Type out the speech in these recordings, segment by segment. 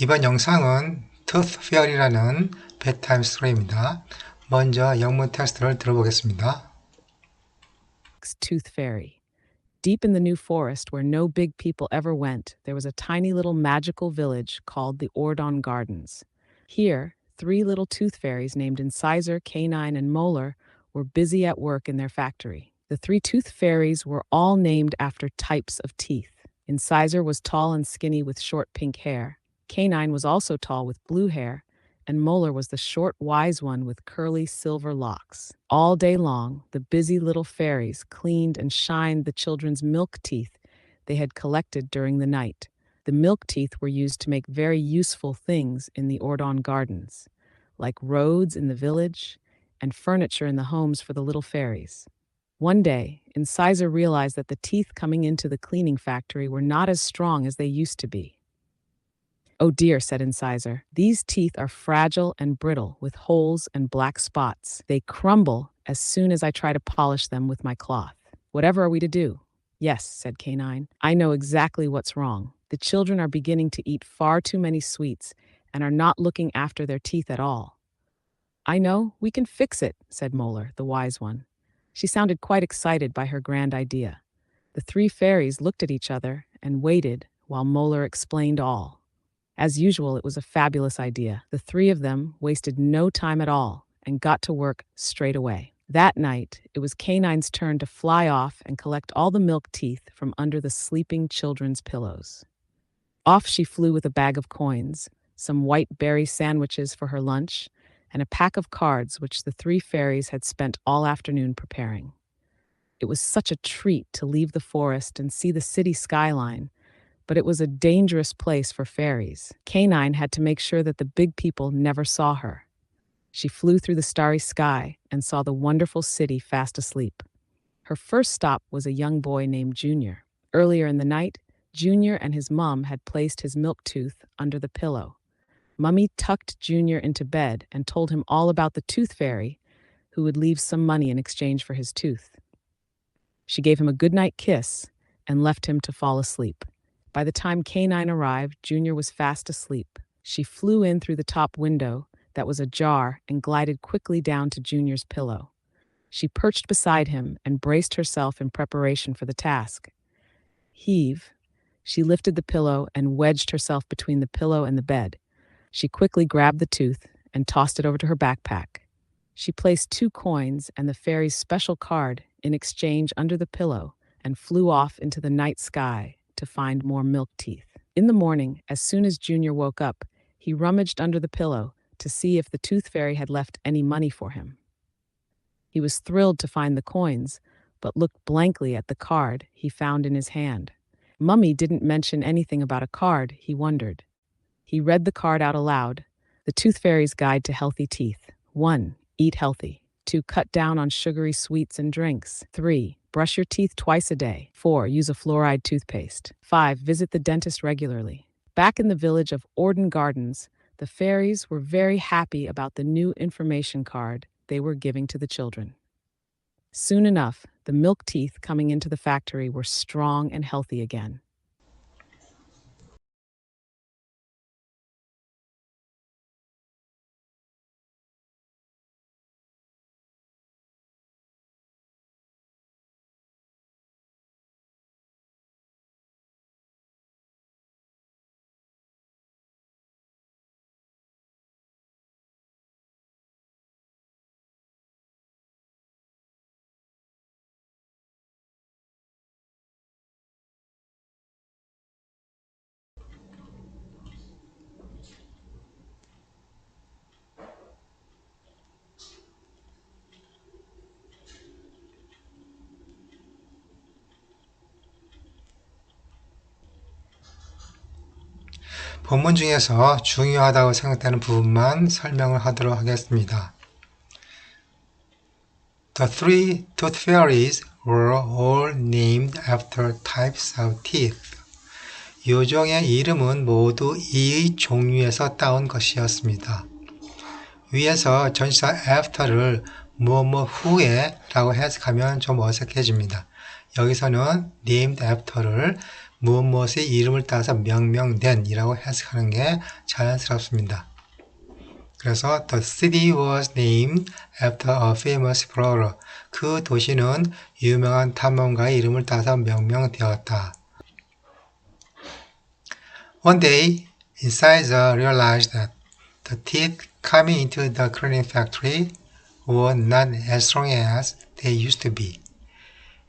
이번 영상은 Tooth Fairy라는 bedtime story입니다. 먼저 영문 텍스트를 들어보겠습니다. Tooth Fairy. Deep in the New Forest, where no big people ever went, there was a tiny little magical village called the Ordon Gardens. Here, three little tooth fairies named Incisor, Canine, and Molar were busy at work in their factory. The three tooth fairies were all named after types of teeth. Incisor was tall and skinny with short pink hair. Canine was also tall with blue hair, and Molar was the short, wise one with curly silver locks. All day long, the busy little fairies cleaned and shined the children's milk teeth they had collected during the night. The milk teeth were used to make very useful things in the Ordon gardens, like roads in the village and furniture in the homes for the little fairies. One day, Incisor realized that the teeth coming into the cleaning factory were not as strong as they used to be. Oh dear, said Incisor, these teeth are fragile and brittle with holes and black spots. They crumble as soon as I try to polish them with my cloth. Whatever are we to do? Yes, said Canine. I know exactly what's wrong. The children are beginning to eat far too many sweets and are not looking after their teeth at all. I know, we can fix it, said Molar, the wise one. She sounded quite excited by her grand idea. The three fairies looked at each other and waited while Molar explained all. As usual, it was a fabulous idea. The three of them wasted no time at all and got to work straight away. That night, it was Canine's turn to fly off and collect all the milk teeth from under the sleeping children's pillows. Off she flew with a bag of coins, some white berry sandwiches for her lunch, and a pack of cards which the three fairies had spent all afternoon preparing. It was such a treat to leave the forest and see the city skyline, but it was a dangerous place for fairies. Canine had to make sure that the big people never saw her. She flew through the starry sky and saw the wonderful city fast asleep. Her first stop was a young boy named Junior. Earlier in the night, Junior and his mum had placed his milk tooth under the pillow. Mummy tucked Junior into bed and told him all about the tooth fairy, who would leave some money in exchange for his tooth. She gave him a goodnight kiss and left him to fall asleep. By the time Canine arrived, Junior was fast asleep. She flew in through the top window that was ajar and glided quickly down to Junior's pillow. She perched beside him and braced herself in preparation for the task. Heave. She lifted the pillow and wedged herself between the pillow and the bed. She quickly grabbed the tooth and tossed it over to her backpack. She placed two coins and the fairy's special card in exchange under the pillow and flew off into the night sky to find more milk teeth. In the morning, as soon as Junior woke up, he rummaged under the pillow to see if the tooth fairy had left any money for him. He was thrilled to find the coins, but looked blankly at the card he found in his hand. Mummy didn't mention anything about a card, he wondered. He read the card out aloud The Tooth Fairy's Guide to Healthy Teeth. 1. Eat healthy. 2. Cut down on sugary sweets and drinks. 3. Brush your teeth twice a day. 4. Use a fluoride toothpaste. 5. Visit the dentist regularly. Back in the village of Orden Gardens, the fairies were very happy about the new information card they were giving to the children. Soon enough, the milk teeth coming into the factory were strong and healthy again. 본문 중에서 중요하다고 생각되는 부분만 설명을 하도록 하겠습니다. The three tooth fairies were all named after types of teeth. 요종의 이름은 모두 이의 종류에서 따온 것이었습니다. 위에서 전치사 after를 뭐뭐 후에 라고 해석하면 좀 어색해집니다. 여기서는 named after를 무엇 무엇의 이름을 따서 명명된이라고 해석하는 게 자연스럽습니다. 그래서 the city was named after a famous explorer. 그 도시는 유명한 탐험가의 이름을 따서 명명되었다. One day, incisor realized that the teeth coming into the cleaning factory were not as strong as they used to be.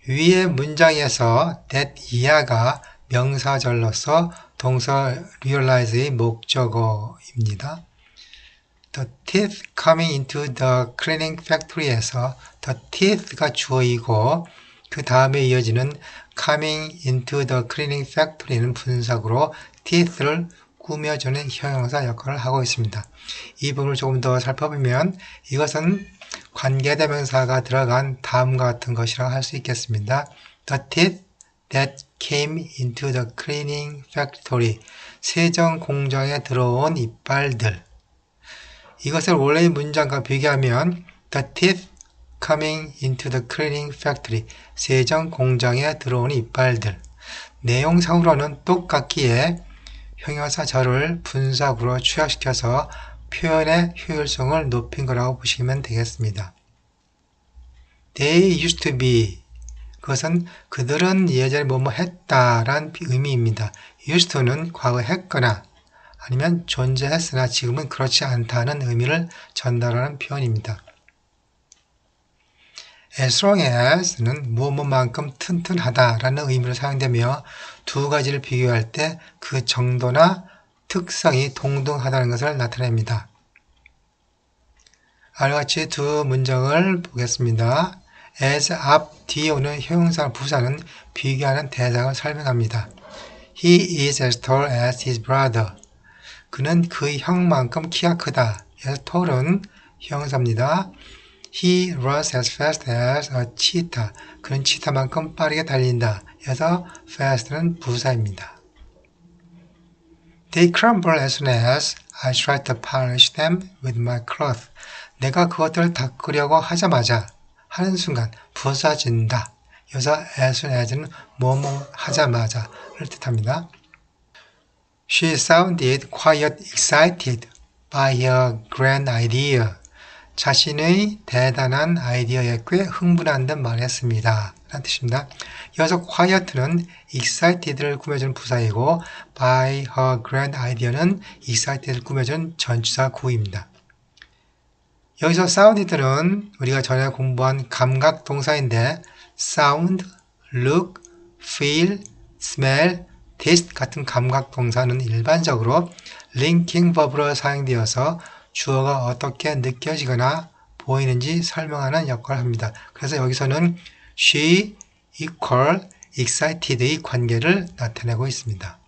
위의 문장에서 that 이하가 명사절로서 동사 realize의 목적어입니다. The teeth coming into the cleaning factory에서 the teeth가 주어이고 그 다음에 이어지는 coming into the cleaning factory는 분사구로 teeth를 꾸며주는 형용사 역할을 하고 있습니다. 이 부분을 조금 더 살펴보면 이것은 관계대명사가 들어간 다음과 같은 것이라고 할 수 있겠습니다. The teeth that came into the cleaning factory. 세정 공장에 들어온 이빨들. 이것을 원래의 문장과 비교하면 the teeth coming into the cleaning factory. 세정 공장에 들어온 이빨들. 내용상으로는 똑같기에 형용사 절을 분사구로 취약시켜서 표현의 효율성을 높인 거라고 보시면 되겠습니다. They used to be 그것은 그들은 예전에 뭐뭐 했다란 의미입니다. to는 과거 했거나 아니면 존재했으나 지금은 그렇지 않다는 의미를 전달하는 표현입니다. as long as는 무엇만큼 튼튼하다라는 의미로 사용되며 두 가지를 비교할 때 그 정도나 특성이 동등하다는 것을 나타냅니다. 아래 같이 두 문장을 보겠습니다. As 앞 뒤에 오는 형용사 부사는 비교하는 대상을 설명합니다. He is as tall as his brother. 그는 그의 형만큼 키가 크다. 그래서 tall은 형용사입니다. He runs as fast as a cheetah. 그는 치타만큼 빠르게 달린다. 그래서 fast는 부사입니다. They crumble as soon as I try to polish them with my cloth. 내가 그것들을 닦으려고 하자마자 하는 순간 부서진다. soon as는 뭐뭐 하자마자를 뜻합니다. She sounded quite excited by her grand idea. 자신의 대단한 아이디어에 꽤 흥분한 듯 말했습니다. 라는 뜻입니다. 여기서 quiet는 excited를 꾸며주는 부사이고 by her grand idea는 excited를 꾸며주는 전치사 구입니다. 여기서 sounded는 우리가 전에 공부한 감각 동사인데 sound, look, feel, smell, taste 같은 감각 동사는 일반적으로 linking verb로 사용되어서 주어가 어떻게 느껴지거나 보이는지 설명하는 역할을 합니다. 그래서 여기서는 she equal excited의 관계를 나타내고 있습니다.